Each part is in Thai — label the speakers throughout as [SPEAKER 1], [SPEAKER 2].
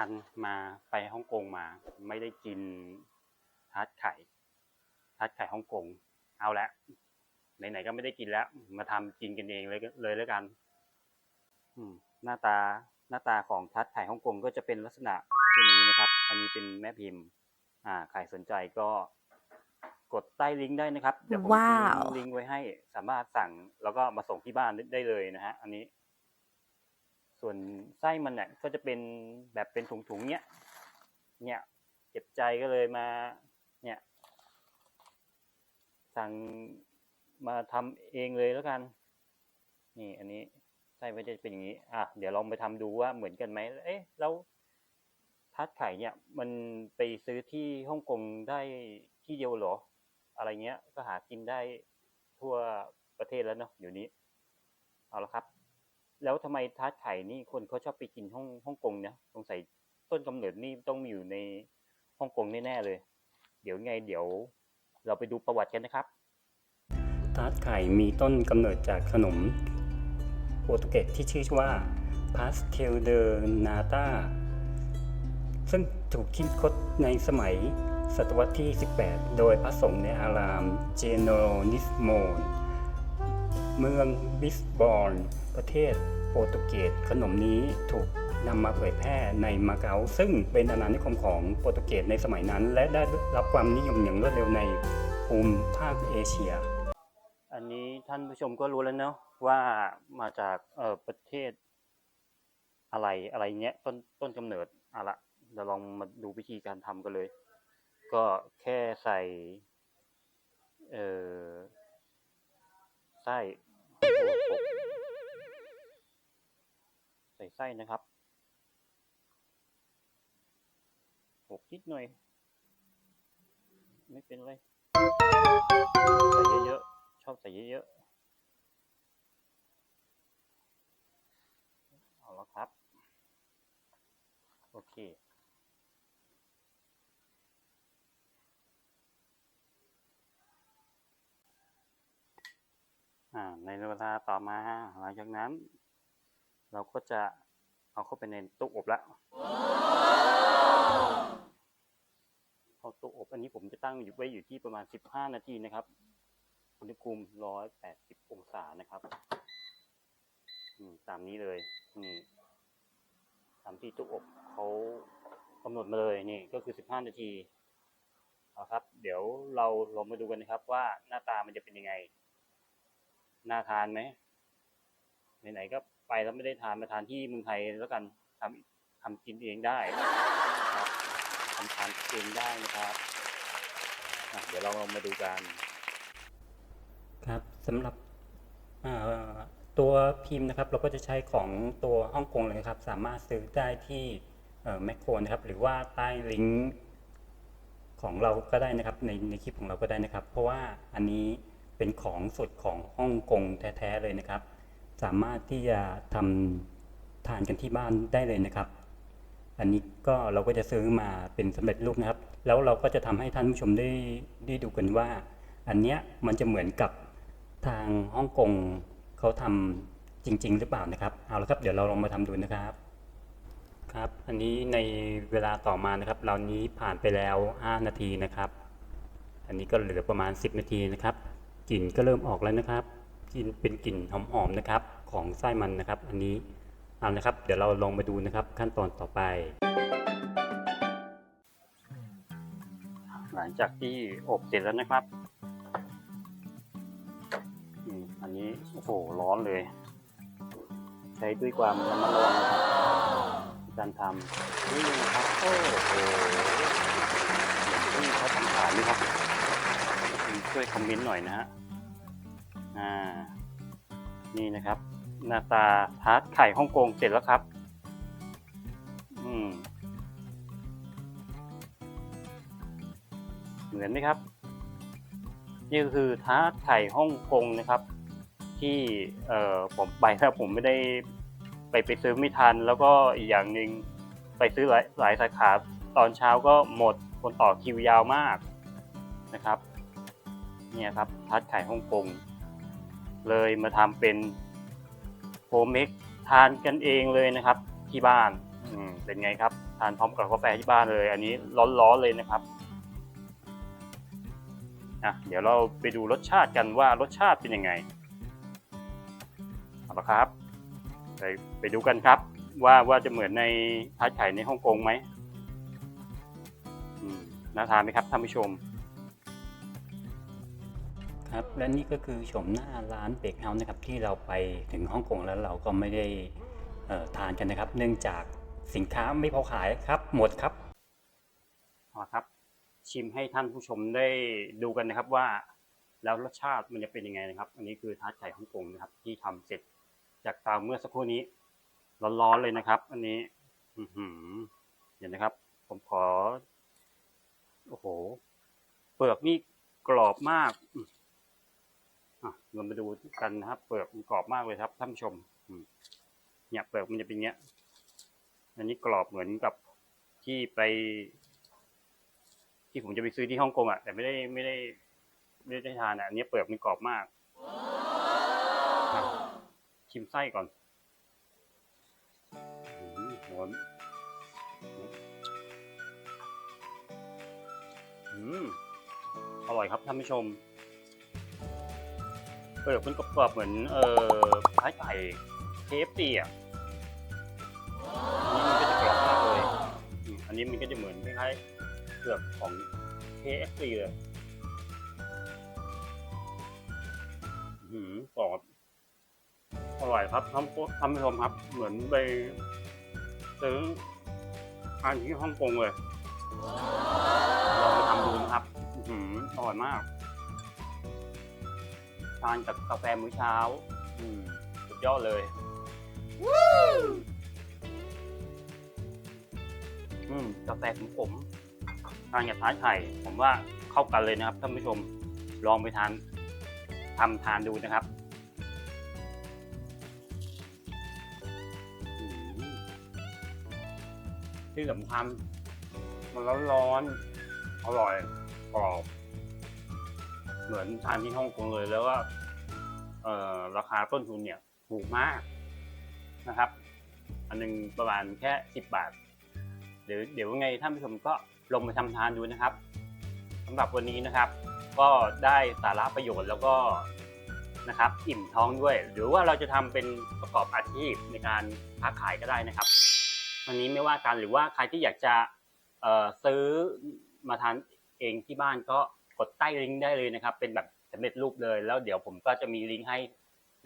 [SPEAKER 1] ปิดรายการมาไปฮ่องกงมา ไม่ได้กินทาร์ตไข่ทาร์ตไข่ฮ่องกง เอาละไหนๆก็ไม่ได้กินแล้ว มาทำกินกันเองเลยเลยแล้วกัน อืม หน้าตาหน้าตาของทัดไข่ฮ่องกงก็จะเป็นลักษณะเช่นนี้นะครับ อันนี้เป็นแม่พิมพ์ อ่าใครสนใจก็กดใต้ลิงก์ได้นะครับ เดี๋ยวผม
[SPEAKER 2] ว้าว
[SPEAKER 1] ทิ้งลิงก์ไว้ให้สามารถสั่งแล้วก็มาส่งที่บ้านได้ได้เลยนะฮะ อันนี้ ส่วนไส้มันเนี่ยก็จะเป็นแบบเป็นถุงๆเนี้ย เนี่ยเจ็บใจก็เลยมา เนี่ย สั่งมาทำเองเลยแล้วกัน นี่อันนี้ไส้มันจะเป็นอย่างนี้ อะเดี๋ยวลองไปทำดูว่าเหมือนกันไหมเอ๊ะแล้วทัดไข่เนี่ย มันไปซื้อที่ฮ่องกงได้ที่เดียวหรอ อะไรเงี้ย ก็หากินได้ทั่วประเทศแล้วเนาะเดี๋ยวนี้ เอาละครับ แล้วทำไมทาร์ตไข่นี่คนเขาชอบไปกินฮ่องฮ่องกงเนี่ยสงสัยต้นกำเนิดนี่ต้องมีอยู่ในฮ่องกงแน่ๆเลย เดี๋ยวไงเดี๋ยวเราไปดูประวัติกันนะครับ ทาร์ตไข่มีต้นกำเนิดจากขนมโปรตุเกสที่ชื่อว่า Pastel de Nata ซึ่งถูกคิดค้นในสมัยศตวรรษที่ 18 โดยพระสงฆ์ในอารามเจโนนิสโมน เมืองบิสบอนประเทศโปรตุเกสขนมนี้ถูกนำมาเผยแพร่ในมาเก๊าซึ่งเป็นอาณานิคมของโปรตุเกสในสมัยนั้น และได้รับความนิยมอย่างรวดเร็วในภูมิภาคเอเชีย อันนี้ท่านผู้ชมก็รู้แล้วเนาะว่ามาจากเอ่อประเทศอะไรอะไรเงี้ยต้นต้นกำเนิดอาละเดี๋ยวลองมาดูวิธีการทำกันเลย ก็แค่ใส่เอ่อไส้ ใส่ไส้นะครับหกนิดหน่อย ไม่เป็นไร ใส่เยอะๆ ชอบใส่เยอะๆ เอาละครับ โอเค ในเวลาต่อมาหลังจากนั้น เราก็จะเอาเข้าไปในตู้อบและเข้าตู้อบอันนี้ผมจะตั้งอยู่ไว้อยู่ที่ประมาณ 15 นาทีนะครับ อุณหภูมิ 180 องศานะครับตามนี้เลยนี่ตามที่ตู้อบเขากำหนดมาเลยนี่ก็คือ 15 นาทีเอาครับ เดี๋ยวเราลองมาดูกันนะครับว่าหน้าตามันจะเป็นยังไง น่าทานไหมไหนๆก็ไปแล้วไม่ได้ทานมาทานที่เมืองไทยแล้วกันทำทำกินเองได้ทำทานเองได้นะครับเดี๋ยวเราลองมาดูกัน ครับสำหรับตัวพิมพ์นะครับ เราก็จะใช้ของตัวฮ่องกงเลยครับ สามารถซื้อได้ที่แมคโครนะครับ หรือว่าใต้ลิงก์ของเราก็ได้นะครับ ในในคลิปของเราก็ได้นะครับ เพราะว่าอันนี้ เป็นของสดของฮ่องกงแท้ๆเลยนะครับ สามารถที่จะทำทานกันที่บ้านได้เลยนะครับ อันนี้ก็เราก็จะซื้อมาเป็นสำเร็จรูปนะครับ แล้วเราก็จะทำให้ท่านผู้ชมได้ได้ดูกันว่า อันเนี้ยมันจะเหมือนกับทางฮ่องกงเขาทำจริง ๆ หรือเปล่านะครับ เอาละครับเดี๋ยวเราลองมาทำดูนะครับครับ อันนี้ในเวลาต่อมานะครับ เรานี้ผ่านไปแล้ว 5 นาทีนะครับ อันนี้ก็เหลือประมาณ 10 นาทีนะครับ กลิ่นก็เริ่มออกแล้วนะครับกลิ่นเป็นกลิ่นหอมๆนะครับ ของไส้มันนะครับ อันนี้เอานะครับ เดี๋ยวเราลองมาดูนะครับขั้นตอนต่อไป หลังจากที่อบเสร็จแล้วนะครับอืมอันนี้โอ้โหร้อนเลย ใช้ด้วยความระมัดระวังนะครับในการทำนี่นะครับโอ้โหนี่เขาทำขายไหมครับช่ วยคอมเมนต์หน่อยนะฮะอ่านี่นะครับ หน้าตาทาร์ตไข่ฮ่องกงเสร็จแล้วครับ อืม เหมือนไหมครับ นี่ก็คือทาร์ตไข่ฮ่องกงนะครับ ที่เอ่อผมไปแล้วผมไม่ได้ไปไปซื้อไม่ทัน แล้วก็อีกอย่างหนึ่งไปซื้อหลายหลายสาขาตอนเช้าก็หมดคนต่อคิวยาวมากนะครับ เนี่ยครับทาร์ตไข่ฮ่องกงเลยมาทำเป็นโฮมเมกทานกันเองเลยนะครับ ที่บ้านเป็นไงครับ ทานพร้อมกับกาแฟที่บ้านเลย อันนี้ร้อนๆเลยนะครับอะเดี๋ยวเราไปดูรสชาติกันว่ารสชาติเป็นยังไงเอาละครับ ไปไปดูกันครับ ว่าว่าจะเหมือนในทาร์ตไข่ในฮ่องกงไหมอืมน่าทานไหมครับท่านผู้ชม ครับและนี่ก็คือชมหน้าร้านเบกเฮาส์นะครับที่เราไปถึงฮ่องกงแล้วเราก็ไม่ได้ทานกันนะครับ เนื่องจากสินค้าไม่พอขายครับหมดครับเอครับ ชิมให้ท่านผู้ชมได้ดูกันนะครับว่า แล้วรสชาติมันจะเป็นยังไงนะครับ อันนี้คือทาร์ตไข่ฮ่องกงนะครับ ที่ทำเสร็จจากเตาเมื่อสักครู่นี้ร้อนๆเลยนะครับ อันนี้ อืเห็นนะครับ ผมขอโอ้โหเปลือกนี่กรอบมาก เรามาดูกันนะครับ เปลือกมันกรอบมากเลยครับท่านผู้ชมเนี่ยเปลือกมันจะเป็นเงี้ย อันนี้กรอบเหมือนกับที่ไป ที่ผมจะไปซื้อที่ฮ่องกงอะแต่ไม่ได้ไม่ได้ ไม่ได้ทานอะอันนี้เปลือกมันกรอบมากชิมไส้ก่อนหอมอืมอร่อยครับท่านผู้ชม เปลือกมันกรอบๆเหมือนเอ่อคล้ายไก่เคฟตีอะอันนี้มันก็จะกรอบมากเลยอืมอันนี้มันก็จะเหมือนคล้ายๆเปลือกของ KFC เลยอื้อหือกรอบอร่อยครับท่านผู้ท่านผู้ชมครับ เหมือนไปซื้อทานที่ฮ่องกงเลยลองไปทำดูนะครับ อื้อหืออร่อยมาก ทานกับกาแฟมื้อเช้า อืมสุดยอดเลยอืมกาแฟของผมทานกับท้ายไข่ ผมว่าเข้ากันเลยนะครับท่านผู้ชมลองไปทานทำทานดูนะครับอืมที่สำคัญมันร้อนๆอร่อยกรอบ เหมือนทานที่ฮ่องกงเลยแล้วก็ราคาต้นทุนเนี่ยถูกมากนะครับ อันหนึงประมาณแค่สิบบาท เดี๋ยวเดี๋ยวไงท่านผู้ชมก็ลงมาทำทานดูนะครับสำหรับวันนี้นะครับ ก็ได้สาระประโยชน์แล้วก็นะครับ อิ่มท้องด้วย หรือว่าเราจะทำเป็นประกอบอาชีพในการค้าขายก็ได้นะครับ วันนี้ไม่ว่ากันหรือว่าใครที่อยากจะซื้อมาทานเองที่บ้านก็ ดใต้ลิงก์ได้เลยนะครับ เป็นแบบสำเร็จรูปเลย แล้วเดี๋ยวผมก็จะมีลิงก์ให้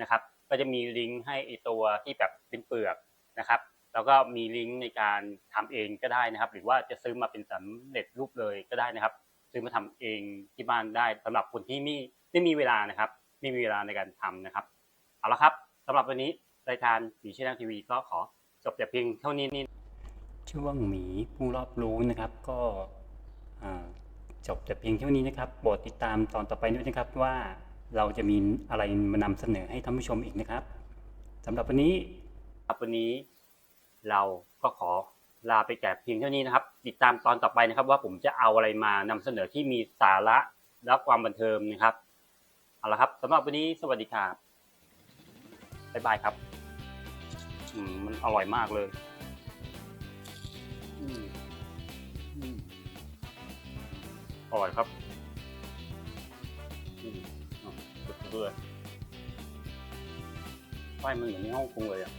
[SPEAKER 1] นะครับ ก็จะมีลิงก์ให้ไอตัวที่แบบเป็นเปลือกนะครับ แล้วก็มีลิงก์ในการทำเองก็ได้นะครับ หรือว่าจะซื้อมาเป็นสำเร็จรูปเลยก็ได้นะครับ ซื้อมาทำเองที่บ้านได้สำหรับคนที่ไม่ไม่มีเวลานะครับ ไม่มีเวลาในการทำนะครับเอาละครับสำหรับวันนี้รายการหมีชแนลทีวีก็ขอจบแต่เพียงเท่านี้นี่ช่วงหมีผู้รอบรู้นะครับก็อ่า จบแต่เพียงเท่านี้นะครับโปรดติดตามตอนต่อไปด้วยนะครับว่าเราจะมีอะไรมานำเสนอให้ท่านผู้ชมอีกนะครับสำหรับวันนี้ครับวันนี้เราก็ขอลาไปแต่เพียงเท่านี้นะครับ ติดตามตอนต่อไปนะครับ ว่าผมจะเอาอะไรมานำเสนอที่มีสาระและความบันเทิงนะครับเอาละครับสำหรับวันนี้สวัสดีครับบ๊ายบายครับมมันอร่อยมากเลย อืม อร่อยครับอืมอะสุดๆเลยไฟมันเหมือนในฮ่องกงเลยอะ